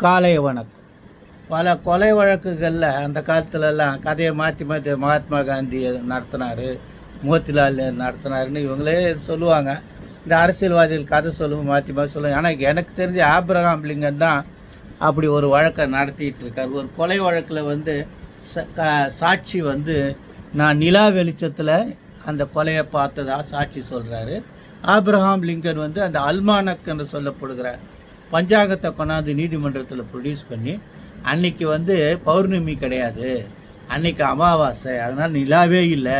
காலை வணக்கம். பல கொலை வழக்குகளில் அந்த காலத்துலலாம் கதையை மாற்றி மாற்றி மகாத்மா காந்தி நடத்தினார் மோத்திலால் நடத்தினாருன்னு இவங்களே சொல்லுவாங்க. இந்த அரசியல்வாதிகள் கதை சொல்லுவோம் மாற்றி மாற்றி சொல்லுவாங்க ஆனால் எனக்கு தெரிஞ்ச ஆப்ரஹாம் லிங்கன் தான் அப்படி ஒரு வழக்கை நடத்திட்டு இருக்கார். ஒரு கொலை வழக்கில் வந்து ச க- சாட்சி வந்து நான் நிலா வெளிச்சத்தில் அந்த கொலையை பார்த்ததா சாட்சி சொல்கிறாரு ஆப்ரஹாம் லிங்கன் வந்து அந்த அல்மானக் என்று சொல்லப்படுகிற பஞ்சாங்கத்தை கொண்டாந்து நீதிமன்றத்தில் ப்ரொடியூஸ் பண்ணி அன்னைக்கு வந்து பௌர்ணமி கிடையாது. அன்னைக்கு அமாவாசை அதனால் நிலாவே இல்லை.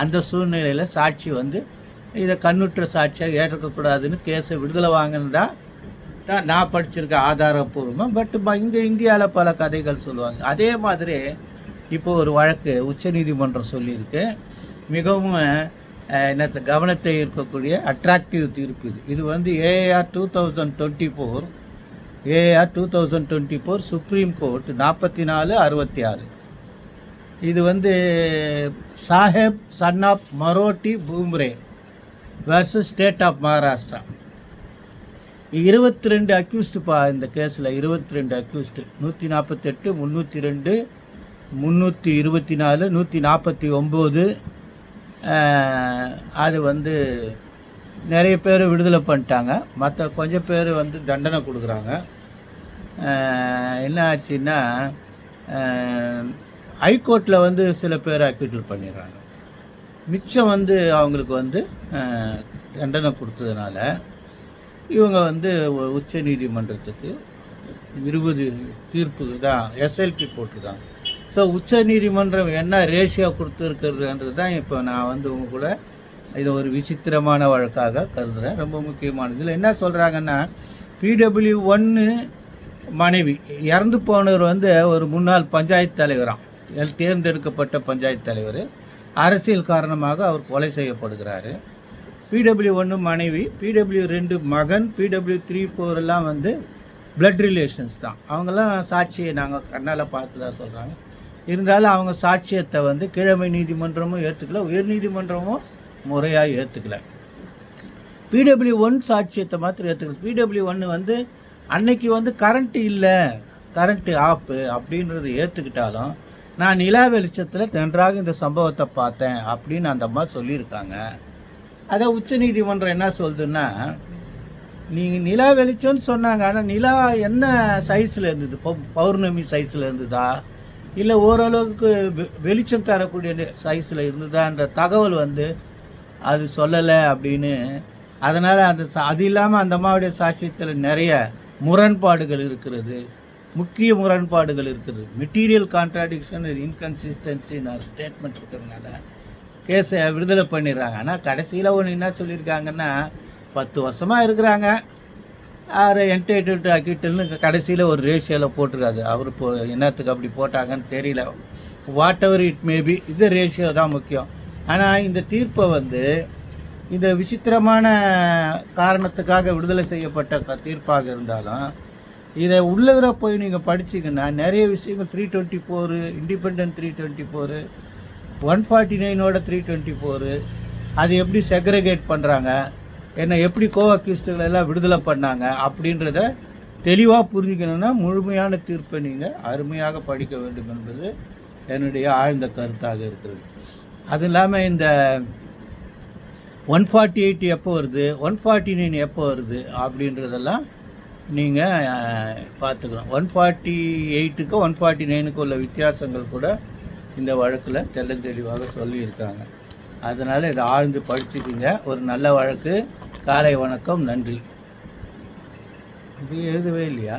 அந்த சூழ்நிலையில் சாட்சி வந்து இதை கண்ணுற்ற சாட்சியாக ஏற்கக்கூடாதுன்னு கேஸை விடுதலை வாங்கினதா தான் நான் படிச்சிருக்கேன் ஆதாரப்பூர்வமாக பட் இங்கே இந்தியாவில் பல கதைகள் சொல்லுவாங்க. அதே மாதிரி இப்போ ஒரு வழக்கு உச்சநீதிமன்றம் சொல்லியிருக்கு. மிகவும் என்னத்த கவனத்தை ஈர்க்கக்கூடிய அட்ராக்டிவ் தீர்ப்பு இது. இது வந்து AR two thousand twenty four AR two thousand twenty four supreme court நாற்பத்தி நாலு அறுபத்தி ஆறு இது வந்து Saheb son of Maroti Bhumre versus state of Maharashtra இருபத்தி ரெண்டு அக்யூஸ்டுப்பா இந்த கேஸில் இருபத்தி ரெண்டு அக்யூஸ்டு நூற்றி நாற்பத்தெட்டு முந்நூற்றி ரெண்டு முந்நூற்றி இருபத்தி நாலு நூற்றி நாற்பத்தி ஒம்பது அது வந்து நிறைய பேர் விடுதலை பண்ணிட்டாங்க. மற்ற கொஞ்சம் பேர் வந்து தண்டனை கொடுக்குறாங்க. என்ன ஆச்சுன்னா ஹைகோர்ட்டில் வந்து சில பேர் அக்யூட்டில் பண்ணிடுறாங்க. மிச்சம் வந்து அவங்களுக்கு வந்து தண்டனை கொடுத்ததுனால இவங்க வந்து உச்ச நீதிமன்றத்துக்கு இருபது தீர்ப்பு தான் எஸ்எல்பி போட்டிருக்காங்க ஸோ உச்ச நீதிமன்றம் என்ன ரேஷியோ கொடுத்துருக்கிறதுன்றது தான் இப்போ நான் வந்து உங்க கூட இது ஒரு விசித்திரமான வழக்காக கருதுகிறேன் ரொம்ப முக்கியமானது. இதில் என்ன சொல்கிறாங்கன்னா பிடபிள்யூ ஒன்று மனைவி இறந்து போனவர் வந்து ஒரு முன்னாள் பஞ்சாயத்து தலைவராம். எல் தேர்ந்தெடுக்கப்பட்ட பஞ்சாயத்து தலைவர். அரசியல் காரணமாக அவர் கொலை செய்யப்படுகிறாரு. பிடபிள்யூ ஒன்று மனைவி பிடபிள்யூ ரெண்டு மகன் பிடபிள்யூ த்ரீ ஃபோர் எல்லாம் வந்து பிளட் ரிலேஷன்ஸ் தான். அவங்கெல்லாம் சாட்சியை நாங்கள் கண்ணால் பார்த்து தான் சொல்கிறாங்க இருந்தாலும் அவங்க சாட்சியத்தை வந்து கீழமை நீதிமன்றமும் ஏற்றுக்கல உயர் நீதிமன்றமும் முறையாக ஏற்றுக்கல பிடபிள்யூ ஒன் சாட்சியத்தை மாத்திரம் ஏற்றுக்கல பிடபிள்யூ ஒன்று வந்து அன்னைக்கு வந்து கரண்ட்டு இல்லை கரண்ட்டு ஆஃப் அப்படின்றத ஏற்றுக்கிட்டாலும் நான் நிலா வெளிச்சத்தில் நன்றாக இந்த சம்பவத்தை பார்த்தேன் அப்படின்னு அந்த அம்மா சொல்லியிருக்காங்க. அதை உச்சநீதிமன்றம் என்ன சொல்லுதுன்னா நீங்கள் நிலா வெளிச்சம்னு சொன்னாங்க ஆனால் நிலா என்ன சைஸில் இருந்தது? பௌ- பௌர்ணமி சைஸில் இருந்ததா? இல்லை ஓரளவுக்கு வெ- வெளிச்சம் தரக்கூடிய சைஸில் இருந்ததான்ற தகவல் வந்து அது சொல்லலை அப்படின்னு. அதனால் அந்த சா- அது இல்லாமல் அந்த அம்மாவுடைய சாட்சியத்தில் நிறைய முரண்பாடுகள் இருக்கிறது. முக்கிய முரண்பாடுகள் இருக்குது. மெட்டீரியல் கான்ட்ராடிக்ஷன் இன்கன்சிஸ்டன்சின்னு நான் ஸ்டேட்மெண்ட் இருக்கிறதுனால கேஸை விடுதலை பண்ணிடுறாங்க. ஆனால் கடைசியில் ஒன்று என்ன சொல்லியிருக்காங்கன்னா பத்து வருஷமாக இருக்கிறாங்க. ஆறு என்டைட்டில் அக்கிட்டல்னு கடைசியில் ஒரு ரேஷியோவில் போட்டிருக்காது அவர் போ என்னத்துக்கு அப்படி போட்டாங்கன்னு தெரியல. வாட் எவர் இட் மேபி இது ரேஷியோ தான் முக்கியம். ஆனால் இந்த தீர்ப்பை வந்து இந்த விசித்திரமான காரணத்துக்காக விடுதலை செய்யப்பட்ட தீர்ப்பாக இருந்தாலும் இதை உள்ளதில் போய் நீங்கள் படிச்சிங்கன்னா நிறைய விஷயங்கள் three twenty four independent three twenty four one forty நைனோட three twenty four அது எப்படி செக்ரிகேட் பண்ணுறாங்க என்னை எப்படி கோ அக்யூஸ்டுகளை எல்லாம் விடுதலை பண்ணாங்க அப்படின்றத தெளிவாக புரிஞ்சுக்கணுன்னா முழுமையான தீர்ப்பை நீங்கள் அருமையாக படிக்க வேண்டும் என்பது என்னுடைய ஆழ்ந்த கருத்தாக இருக்கிறது. அது இல்லாமல் இந்த ஒன் ஃபார்ட்டி எயிட் எப்போ வருது? ஒன் ஃபார்ட்டி நைன் எப்போ வருது? அப்படின்றதெல்லாம் நீங்கள் பார்த்துக்கணும். ஒன் ஃபார்ட்டி எயிட்டுக்கு ஒன் ஃபார்ட்டி நைனுக்கு உள்ள வித்தியாசங்கள் கூட இந்த வழக்கில் தெள்ள தெளிவாக சொல்லியிருக்காங்க. அதனால் இதை ஆழ்ந்து படிச்சுக்கிங்க. ஒரு நல்ல வழக்கு. காலை வணக்கம். நன்றி. இது எழுதவே இல்லையா?